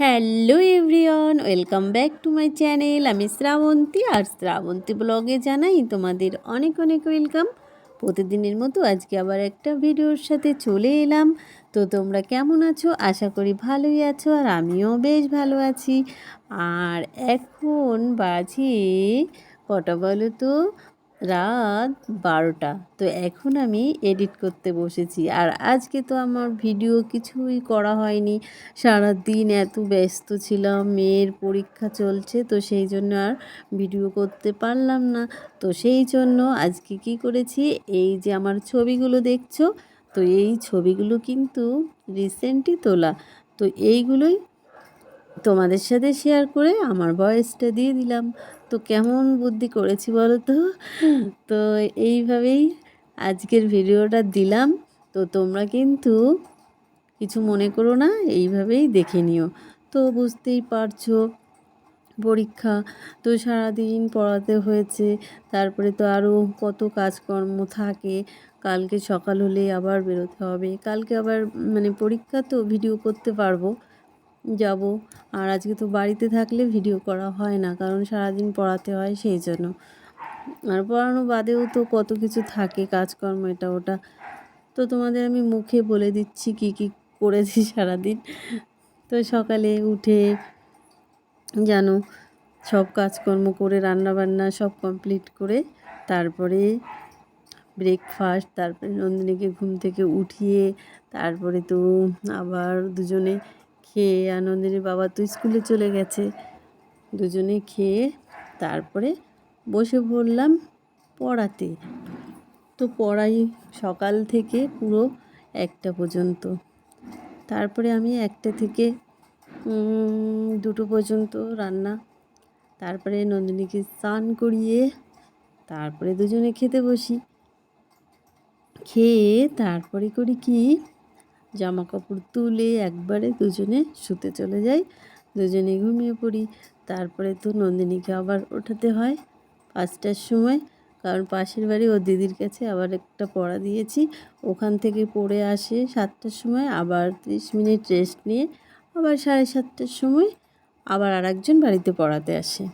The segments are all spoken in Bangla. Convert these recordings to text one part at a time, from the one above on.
Hello everyone, welcome back to my channel. আমি শ্রাবন্তী, আর শ্রাবন্তী ব্লগে জানাই তোমাদের অনেক অনেক ওয়েলকাম। প্রতিদিনের মতো আজকে আবার একটা ভিডিওর সাথে চলে এলাম। তো তোমরা কেমন আছো? আশা করি ভালোই আছো, আর আমিও বেশ ভালো আছি। আর এখন বাজে কটা বলো তো? রাত বারোটা। তো এখন আমি এডিট করতে বসেছি। আর আজকে তো আমার ভিডিও কিছুই করা হয়নি। সারা দিন এত ব্যস্ত ছিলাম, মেয়ের পরীক্ষা চলছে, তো সেই জন্য আর ভিডিও করতে পারলাম না। তো সেই জন্য আজকে কি করেছি, এই যে আমার ছবিগুলো দেখছ, তো এই ছবিগুলো কিন্তু রিসেন্টলি তোলা। তো এইগুলোই তোমাদের সাথে শেয়ার করে আমার ভয়েসটা দিয়ে দিলাম। তো কেমন বুদ্ধি করেছি বলো তো তো এইভাবেই আজকের ভিডিওটা দিলাম। তো তোমরা কিন্তু কিছু মনে করো না, এইভাবেই দেখে নিও। তো বুঝতেই পারছ পরীক্ষা তো সারাদিন পড়াতে হয়েছে, তারপরে তো আরও কত কাজকর্ম থাকে। কালকে সকাল হলে আবার বেরোতে হবে, কালকে আবার মানে পরীক্ষা তো ভিডিও করতে পারব। যাব। আর আজকে তো বাড়িতে থাকলে ভিডিও করা হয় না, কারণ সারাদিন পড়াতে হয় সেই জন্য। আর পড়ানো বাদেও তো কত কিছু থাকে, কাজকর্ম এটা ওটা। তো তোমাদের আমি মুখে বলে দিচ্ছি কি কি করেছি সারাদিন। তো সকালে উঠে জানো, সব কাজকর্ম করে, রান্নাবান্না সব কমপ্লিট করে, তারপরে ব্রেকফাস্ট তারপরে নন্দিনীকে ঘুম থেকে উঠিয়ে, তারপরে তো আবার দুজনে খেয়ে আনন্দিনীর বাবা তো স্কুলে চলে গেছে। দুজনে খেয়ে তারপরে বসে পড়লাম পড়াতে। তো পড়াই সকাল থেকে পুরো একটা পর্যন্ত। তারপরে আমি একটা থেকে দুটো পর্যন্ত রান্না। তারপরে নন্দিনীকে স্নান করিয়ে তারপরে দুজনে খেতে বসি। খেয়ে তারপরে করি কি জামা কাপড় তুলে একবারে দুজনে শুতে চলে যাই। দুজনে ঘুমিয়ে পড়ি। তারপরে তো নন্দিনীকে আবার ওঠাতে হয় পাঁচটার সময়। কারণ পাশের বাড়ি ও দিদির কাছে আবার একটা পড়া দিয়েছি। ওখান থেকে পড়ে আসে সাতটার সময়, আবার ত্রিশ মিনিট রেস্ট নিয়ে আবার সাড়ে সাতটার সময় আবার আর একজন বাড়িতে পড়াতে আসে।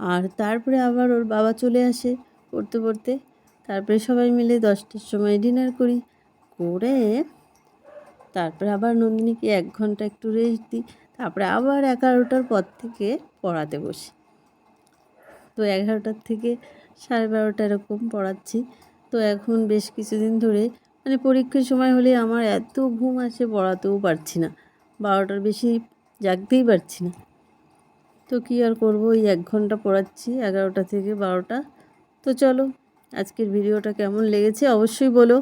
আর তারপরে আবার ওর বাবা চলে আসে পড়তে পড়তে। তারপরে সবাই মিলে দশটার সময় ডিনার করি। করে তারপরে আবার নন্দিনীকে এক ঘণ্টা একটু রেস্ট দিই, তারপরে আবার এগারোটার পর থেকে পড়াতে বসি। তো এগারোটার থেকে সাড়ে বারোটা এরকম পড়াচ্ছি। তো এখন বেশ কিছুদিন ধরে মানে পরীক্ষার সময় হলে আমার এত ঘুম আসে পড়াতেও পারছি না। বারোটার বেশি জাগতেই পারছি না। তো কী আর করব, ওই এক ঘণ্টা পড়াচ্ছি, এগারোটা থেকে বারোটা। তো চলো, আজকের ভিডিওটা কেমন লেগেছে অবশ্যই বলো।